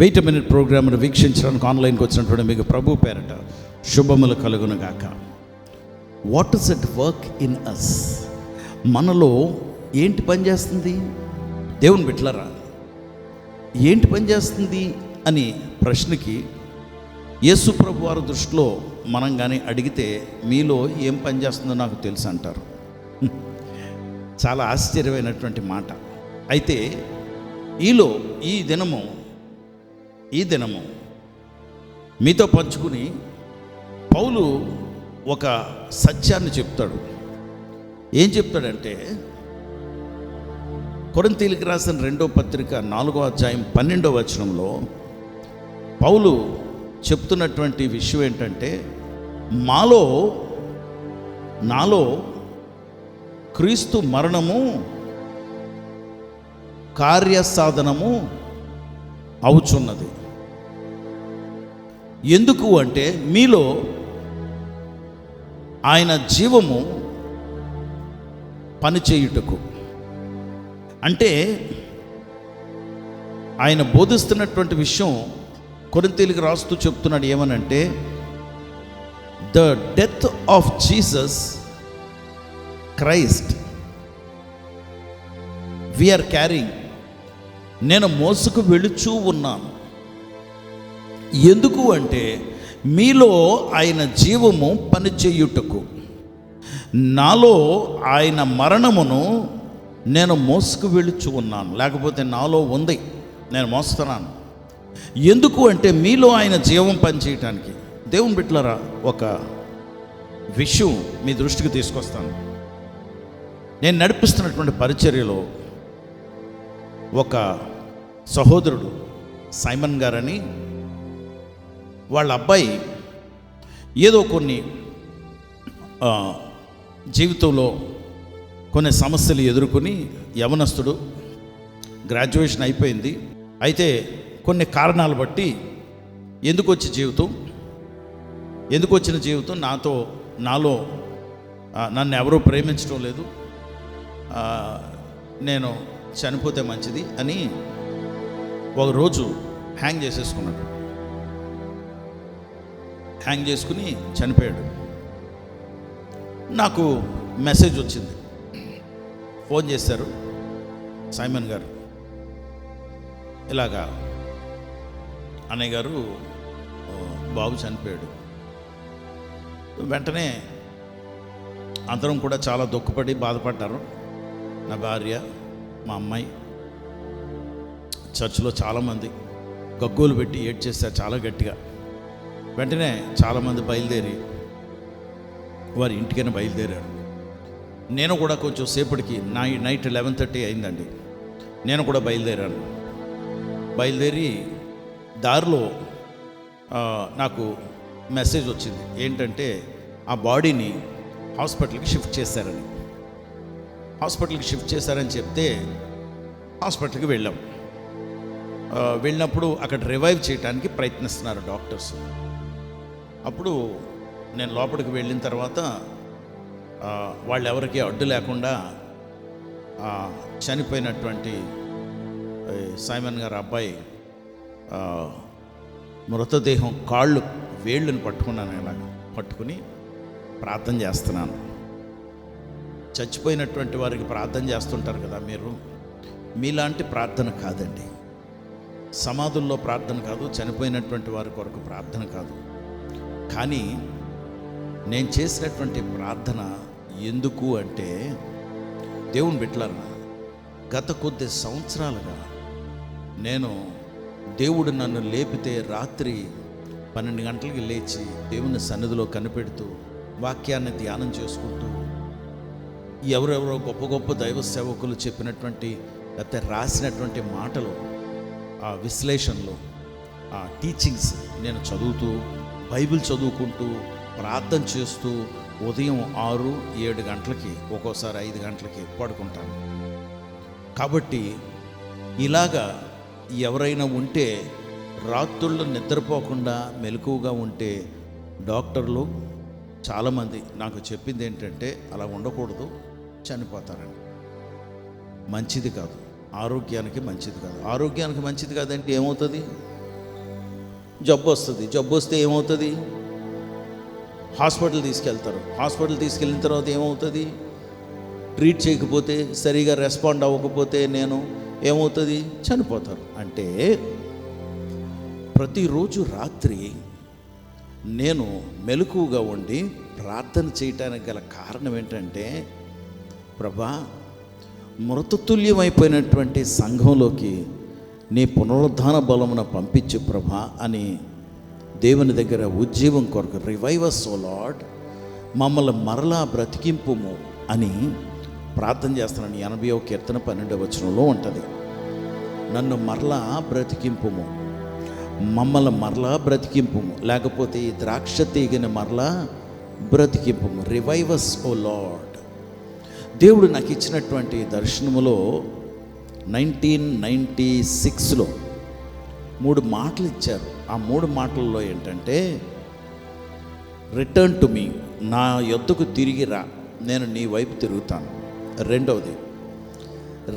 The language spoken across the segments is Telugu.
వెయిట్ మినిట్ ప్రోగ్రామ్ను వీక్షించడానికి ఆన్లైన్కి వచ్చినటువంటి మీకు ప్రభు పేరట శుభములు కలుగును గాక. What is it work in us మనలో ఏంటి పని చేస్తుంది? దేవుని బిట్లరా ఏంటి పని చేస్తుంది అని ప్రశ్నకి యేసు ప్రభు వారి దృష్టిలో మనం కానీ అడిగితే మీలో ఏం పని చేస్తుందో నాకు తెలుసు అంటారు. చాలా ఆశ్చర్యమైనటువంటి మాట. అయితే ఈలో ఈ దినము ఈ దినము మీతో పంచుకుని పౌలు ఒక సత్యాన్ని చెప్తాడు. ఏం చెప్తాడంటే కొరంతీలికి రాసిన రెండో పత్రిక నాలుగో అధ్యాయం పన్నెండో వచనంలో పౌలు చెప్తున్నటువంటి విషయం ఏంటంటే మాలో నాలో క్రీస్తు మరణము కార్యసాధనము అవుచున్నది. ఎందుకు అంటే మీలో ఆయన జీవము పనిచేయుటకు. అంటే ఆయన బోధిస్తున్నటువంటి విషయం కొరింతీలకు రాస్తూ చెప్తున్నాడు ఏమనంటే the death of Jesus Christ we are carrying నేను మోసుకు వెళుచూ ఉన్నాను. ఎందుకు అంటే మీలో ఆయన జీవము పనిచేయుటకు నాలో ఆయన మరణమును నేను మోసుకు వెళుచు ఉన్నాను. లేకపోతే నాలో ఉంది. నేను మోస్తున్నాను. ఎందుకు అంటే మీలో ఆయన జీవం పనిచేయటానికి దేవుని బిట్లరా ఒక విషయం మీ దృష్టికి తీసుకొస్తాను. నేను నడిపిస్తున్నటువంటి పరిచర్యలో ఒక సహోదరుడు సైమన్ గారని వాళ్ళ అబ్బాయి ఏదో కొన్ని జీవితంలో కొన్ని సమస్యలు ఎదుర్కొని యవనస్తుడు గ్రాడ్యుయేషన్ అయిపోయింది. అయితే కొన్ని కారణాలు బట్టి ఎందుకు వచ్చి జీవితం? ఎందుకు వచ్చిన జీవితం? నాతో నాలో నన్ను ఎవరూ ప్రేమించడం లేదు. నేను చనిపోతే మంచిది అని ఒకరోజు హ్యాంగ్ చేసేసుకున్నాడు. హ్యాంగ్ చేసుకుని చనిపోయాడు. నాకు మెసేజ్ వచ్చింది. ఫోన్ చేశారు సైమన్ గారు. ఇలాగా అన్నయ్య గారు బాబు చనిపోయాడు. వెంటనే అందరం కూడా చాలా దుఃఖపడి బాధపడ్డారు. నా భార్య మా అమ్మాయి చర్చిలో చాలామంది గగ్గోలు పెట్టి ఏడ్ చేశారు చాలా గట్టిగా. వెంటనే చాలామంది బయలుదేరి వారి ఇంటికైనా బయలుదేరారు. నేను కూడా కొంచెం సేపటికి నై నైట్ లెవెన్ థర్టీ అయిందండి. నేను కూడా బయలుదేరాను. బయలుదేరి దారిలో నాకు మెసేజ్ వచ్చింది. ఏంటంటే ఆ బాడీని హాస్పిటల్కి షిఫ్ట్ చేశారని. హాస్పిటల్కి షిఫ్ట్ చేశారని చెప్తే హాస్పిటల్కి వెళ్ళాం. వెళ్ళినప్పుడు అక్కడ రివైవ్ చేయడానికి ప్రయత్నిస్తున్నారు డాక్టర్స్. అప్పుడు నేను లోపలికి వెళ్ళిన తర్వాత వాళ్ళు ఎవరికి అడ్డు లేకుండా చనిపోయినటువంటి సైమన్ గారు అబ్బాయి మృతదేహం కాళ్ళు వేళ్ళని పట్టుకున్నాను ఇలాగ పట్టుకుని ప్రార్థన చేస్తున్నాను. చచ్చిపోయినటువంటి వారికి ప్రార్థన చేస్తుంటారు కదా మీరు. మీలాంటి ప్రార్థన కాదండి. సమాధుల్లో ప్రార్థన కాదు చనిపోయినటువంటి వారి కొరకు ప్రార్థన కాదు. కానీ నేను చేసినటువంటి ప్రార్థన ఎందుకు అంటే దేవుని బిడ్డలన్నా గత కొద్ది సంవత్సరాలుగా నేను దేవుడు నన్ను లేపితే రాత్రి పన్నెండు గంటలకి లేచి దేవుని సన్నిధిలో కనిపెడుతూ వాక్యాన్ని ధ్యానం చేసుకుంటూ ఎవరెవరో గొప్ప గొప్ప దైవ సేవకులు చెప్పినటువంటి లేకపోతే రాసినటువంటి మాటలు ఆ విశ్లేషణలు ఆ టీచింగ్స్ నేను చదువుతూ బైబిల్ చదువుకుంటూ ప్రార్థన చేస్తూ ఉదయం ఆరు ఏడు గంటలకి ఒక్కోసారి ఐదు గంటలకి పడుకుంటాను. కాబట్టి ఇలాగా ఎవరైనా ఉంటే రాత్రుళ్ళు నిద్రపోకుండా మెలకువగా ఉంటే డాక్టర్లు చాలామంది నాకు చెప్పింది ఏంటంటే అలా ఉండకూడదు చనిపోతారని. మంచిది కాదు. ఆరోగ్యానికి మంచిది కాదు. ఆరోగ్యానికి మంచిది కాదంటే ఏమవుతుంది? జబ్బు వస్తుంది. జబ్బు వస్తే ఏమవుతుంది? హాస్పిటల్ తీసుకెళ్తారు. హాస్పిటల్ తీసుకెళ్ళిన తర్వాత ఏమవుతుంది? ట్రీట్ చేయకపోతే సరిగా రెస్పాండ్ అవ్వకపోతే నేను ఏమవుతుంది? చనిపోతారు అంటే ప్రతిరోజు రాత్రి నేను మెలకువగా ఉండి ప్రార్థన చేయటానికి గల కారణం ఏంటంటే ప్రభా మృతతుల్యమైపోయినటువంటి సంఘంలోకి నీ పునరుద్ధాన బలమున పంపించు ప్రభా అని దేవుని దగ్గర ఉజ్జీవం కొరకు రివైవస్ ఓ లాడ్ మమ్మల్ని మరలా బ్రతికింపుము అని ప్రార్థన చేస్తున్నాను. ఎనభై కీర్తన పన్నెండవ వచనంలో ఉంటుంది. నన్ను మరలా బ్రతికింపుము. మమ్మల్ని మరలా బ్రతికింపుము. లేకపోతే ఈ ద్రాక్ష తీగని మరలా బ్రతికింపుము. రివైవస్ ఓ లాడ్ దేవుడు నాకు ఇచ్చినటువంటి దర్శనములో నైన్టీన్ నైంటీ సిక్స్లో మూడు మాటలు ఇచ్చారు. ఆ మూడు మాటల్లో ఏంటంటే రిటర్న్ టు మీ నా యొద్దకు తిరిగి రా నేను నీ వైపు తిరుగుతాను. రెండవది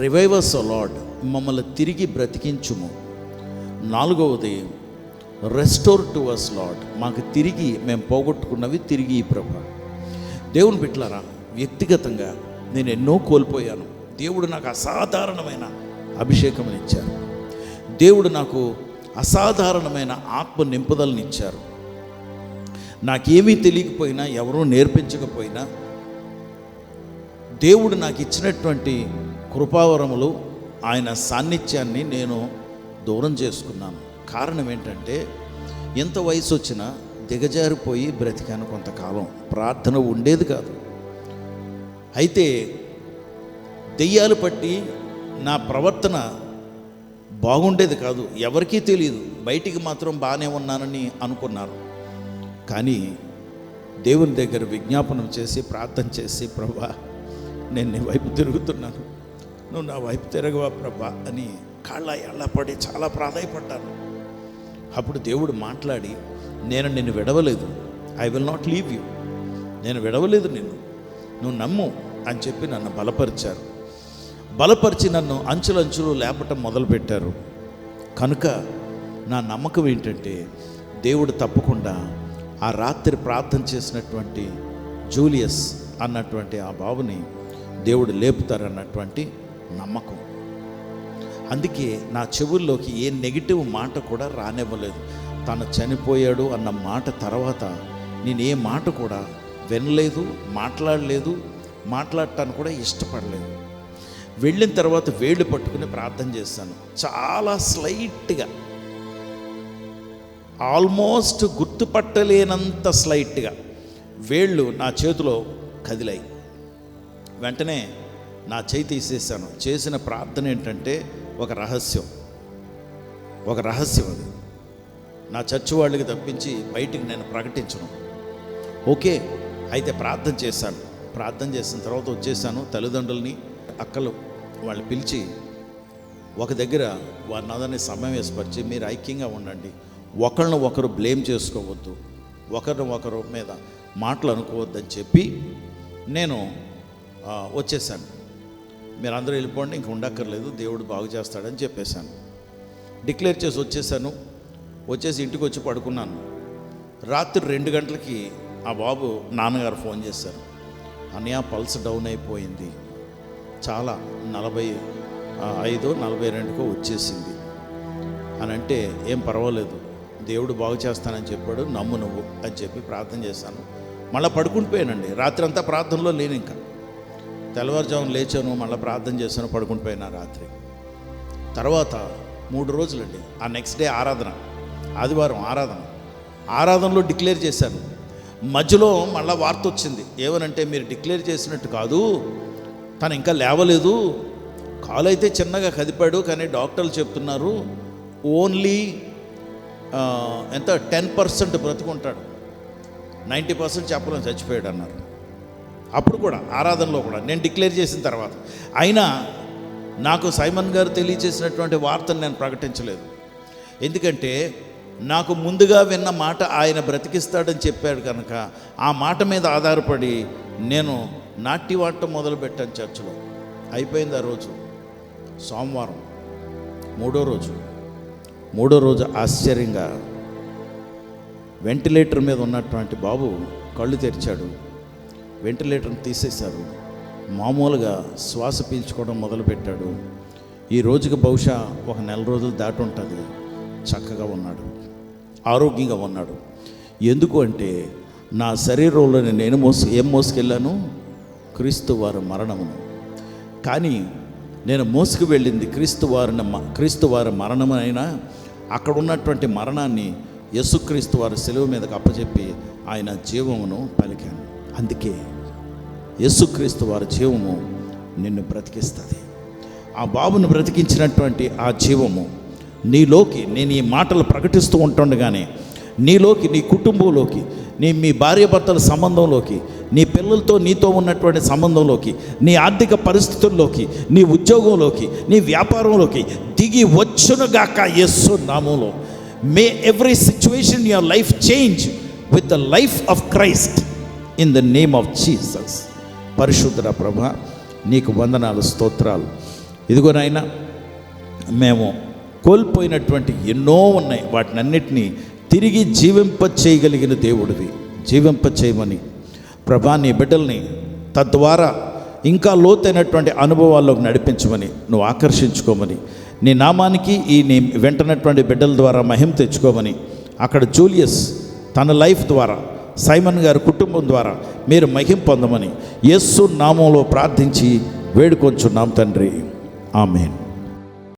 రివైవర్స్ అలాడ్ మమ్మల్ని తిరిగి బ్రతికించుము. నాలుగవది రెస్టోర్ టు అస్ లాడ్ మాకు తిరిగి మేము పోగొట్టుకున్నవి తిరిగి ఈ ప్రభ. దేవుని బిట్లారా వ్యక్తిగతంగా నేను ఎన్నో కోల్పోయాను. దేవుడు నాకు అసాధారణమైన అభిషేకం ఇచ్చారు. దేవుడు నాకు అసాధారణమైన ఆత్మ నింపుదలను ఇచ్చారు. నాకేమీ తెలియకపోయినా ఎవరూ నేర్పించకపోయినా దేవుడు నాకు ఇచ్చినటువంటి కృపావరములు ఆయన సాన్నిధ్యాన్ని నేను దూరం చేసుకున్నాను. కారణం ఏంటంటే ఎంత వయసు వచ్చినా దిగజారిపోయి బ్రతికాను కొంతకాలం. ప్రార్థన ఉండేది కాదు. అయితే దెయ్యాలు పట్టి నా ప్రవర్తన బాగుండేది కాదు. ఎవరికీ తెలియదు బయటికి మాత్రం బాగానే ఉన్నానని అనుకున్నారు. కానీ దేవుని దగ్గర విజ్ఞాపనం చేసి ప్రార్థన చేసి ప్రభా నేను నీ వైపు తిరుగుతున్నాను. నువ్వు నా వైపు తిరగవా ప్రభా అని కాళ్ళ ఎళ్ళపడి చాలా ప్రాధాయపడ్డాను. అప్పుడు దేవుడు మాట్లాడి నేను నిన్ను విడవలేదు. I will not leave you నేను విడవలేదు నిన్ను. నువ్వు నమ్ము అని చెప్పి నన్ను బలపరిచారు. బలపరిచి నన్ను అంచులంచులు లేపటం మొదలుపెట్టారు. కనుక నా నమ్మకం ఏంటంటే దేవుడు తప్పకుండా ఆ రాత్రి ప్రార్థన చేసినటువంటి జూలియస్ అన్నటువంటి ఆ బాబుని దేవుడు లేపుతారన్నటువంటి నమ్మకం. అందుకే నా చెవుల్లోకి ఏ నెగిటివ్ మాట కూడా రానివ్వలేదు. తను చనిపోయాడు అన్న మాట తర్వాత నేను ఏ మాట కూడా వినలేదు మాట్లాడలేదు మాట్లాడటానికి కూడా ఇష్టపడలేదు. వెళ్ళిన తర్వాత వేళ్ళు పట్టుకుని ప్రార్థన చేశాను చాలా స్లైట్గా. ఆల్మోస్ట్ గుర్తుపట్టలేనంత స్లైట్గా. వేళ్ళు నా చేతిలో కదిలాయి. వెంటనే నా చేయి తీసేసాను చేసిన ప్రార్థన ఏంటంటే ఒక రహస్యం. ఒక రహస్యం అది. నా చర్చి వాళ్ళకి తప్పించి బయటికి నేను ప్రకటించను. ఓకే అయితే ప్రార్థన చేశాను. ప్రార్థన చేసిన తర్వాత వచ్చేసాను తల్లిదండ్రులని అక్కలు. వాళ్ళు పిలిచి ఒక దగ్గర వారిని అందరినీ సమయం వేసిపరిచి మీరు ఐక్యంగా ఉండండి. ఒకరిని ఒకరు బ్లేమ్ చేసుకోవద్దు. ఒకరిని ఒకరు మీద మాటలు అనుకోవద్దని చెప్పి నేను వచ్చేసాను మీరు అందరూ వెళ్ళిపోండి ఇంక ఉండక్కర్లేదు దేవుడు బాగు చేస్తాడని చెప్పేశాను. డిక్లేర్ చేసి వచ్చేసాను వచ్చేసి ఇంటికి వచ్చి పడుకున్నాను. రాత్రి రెండు గంటలకి ఆ బాబు నాన్నగారు ఫోన్ చేశారు. అన్నయ్య పల్స్ డౌన్ అయిపోయింది. చాలా నలభై ఐదు ఐదో నలభై రెండుకో వచ్చేసింది. అని అంటే ఏం పర్వాలేదు దేవుడు బాగు చేస్తానని చెప్పాడు నమ్ము నువ్వు అని చెప్పి ప్రార్థన చేశాను. మళ్ళీ పడుకుండిపోయానండి రాత్రి అంతా ప్రార్థనలో లేను ఇంకా. తెల్లవారుజామున లేచాను మళ్ళీ ప్రార్థన చేశాను పడుకుండిపోయినా రాత్రి. తర్వాత మూడు రోజులండి ఆ నెక్స్ట్ డే ఆరాధన ఆదివారం ఆరాధన. ఆరాధనలో డిక్లేర్ చేశాను. మధ్యలో మళ్ళీ వార్త వచ్చింది ఏమనంటే మీరు డిక్లేర్ చేసినట్టు కాదు తను ఇంకా లేవలేదు. కాలు అయితే చిన్నగా కదిపాడు కానీ డాక్టర్లు చెప్తున్నారు ఓన్లీ ఎంత టెన్ పర్సెంట్ బ్రతుకుంటాడు. నైంటీ పర్సెంట్ చెప్పలేం చచ్చిపోయాడు అన్నారు. అప్పుడు కూడా ఆరాధనలో కూడా నేను డిక్లేర్ చేసిన తర్వాత. అయినా నాకు సైమన్ గారు తెలియచేసినటువంటి వార్తను నేను ప్రకటించలేదు. ఎందుకంటే నాకు ముందుగా విన్న మాట ఆయన బ్రతికిస్తాడని చెప్పాడు కనుక ఆ మాట మీద ఆధారపడి నేను నాట్య వాడటం మొదలుపెట్టాను చర్చిలో. అయిపోయింది ఆ రోజు. సోమవారం. మూడో రోజు. మూడో రోజు ఆశ్చర్యంగా వెంటిలేటర్ మీద ఉన్నటువంటి బాబు కళ్ళు తెరిచాడు. వెంటిలేటర్ని తీసేశారు. మామూలుగా శ్వాస పీల్చుకోవడం మొదలుపెట్టాడు. ఈ రోజుకి బహుశా ఒక నెల రోజులు దాటి ఉంటుంది. చక్కగా ఉన్నాడు. ఆరోగ్యంగా ఉన్నాడు. ఎందుకు అంటే నా శరీరంలో నేను మోసు ఏం మోసుకెళ్ళాను? క్రీస్తు వారి మరణమును. కానీ నేను మోసుకు వెళ్ళింది క్రీస్తు వారిని మ- క్రీస్తు వారి మరణమైనా అక్కడ ఉన్నటువంటి మరణాన్ని యేసుక్రీస్తు వారి సెలవు మీదకు అప్పచెప్పి ఆయన జీవమును పలికాను. అందుకే యేసుక్రీస్తు వారి జీవము నిన్ను బ్రతికిస్తుంది. ఆ బాబును బ్రతికించినటువంటి ఆ జీవము నీలోకి నేను ఈ మాటలు ప్రకటిస్తూ ఉంటుండగానే నీలోకి నీ కుటుంబంలోకి నీ మీ భార్యాభర్తల సంబంధంలోకి నీ పిల్లలతో నీతో ఉన్నటువంటి సంబంధంలోకి నీ ఆర్థిక పరిస్థితుల్లోకి నీ ఉద్యోగంలోకి నీ వ్యాపారంలోకి దిగి వచ్చునుగాక యస్సు నామంలో. May every situation your life change with the life of Christ in the name of Jesus పరిశుద్ధ ప్రభ నీకు వందనాలు స్తోత్రాలు. ఇదిగో నాయన మేము కోల్పోయినటువంటి ఎన్నో ఉన్నాయి. వాటినన్నిటినీ తిరిగి జీవింప చేయగలిగిన దేవుడివి. జీవింప చేయమని ప్రభా నీ బిడ్డల్ని తద్వారా ఇంకా లోతైనటువంటి అనుభవాల్లోకి నడిపించమని నువ్వు ఆకర్షించుకోమని నీ నామానికి ఈ నీ వెంటనటువంటి బిడ్డల ద్వారా మహిమ తెచ్చుకోమని అక్కడ జూలియస్ తన లైఫ్ ద్వారా సైమన్ గారి కుటుంబం ద్వారా మీరు మహిం పొందమని యస్సు నామంలో ప్రార్థించి వేడుకొంచున్నాం తండ్రి. ఆమెన్.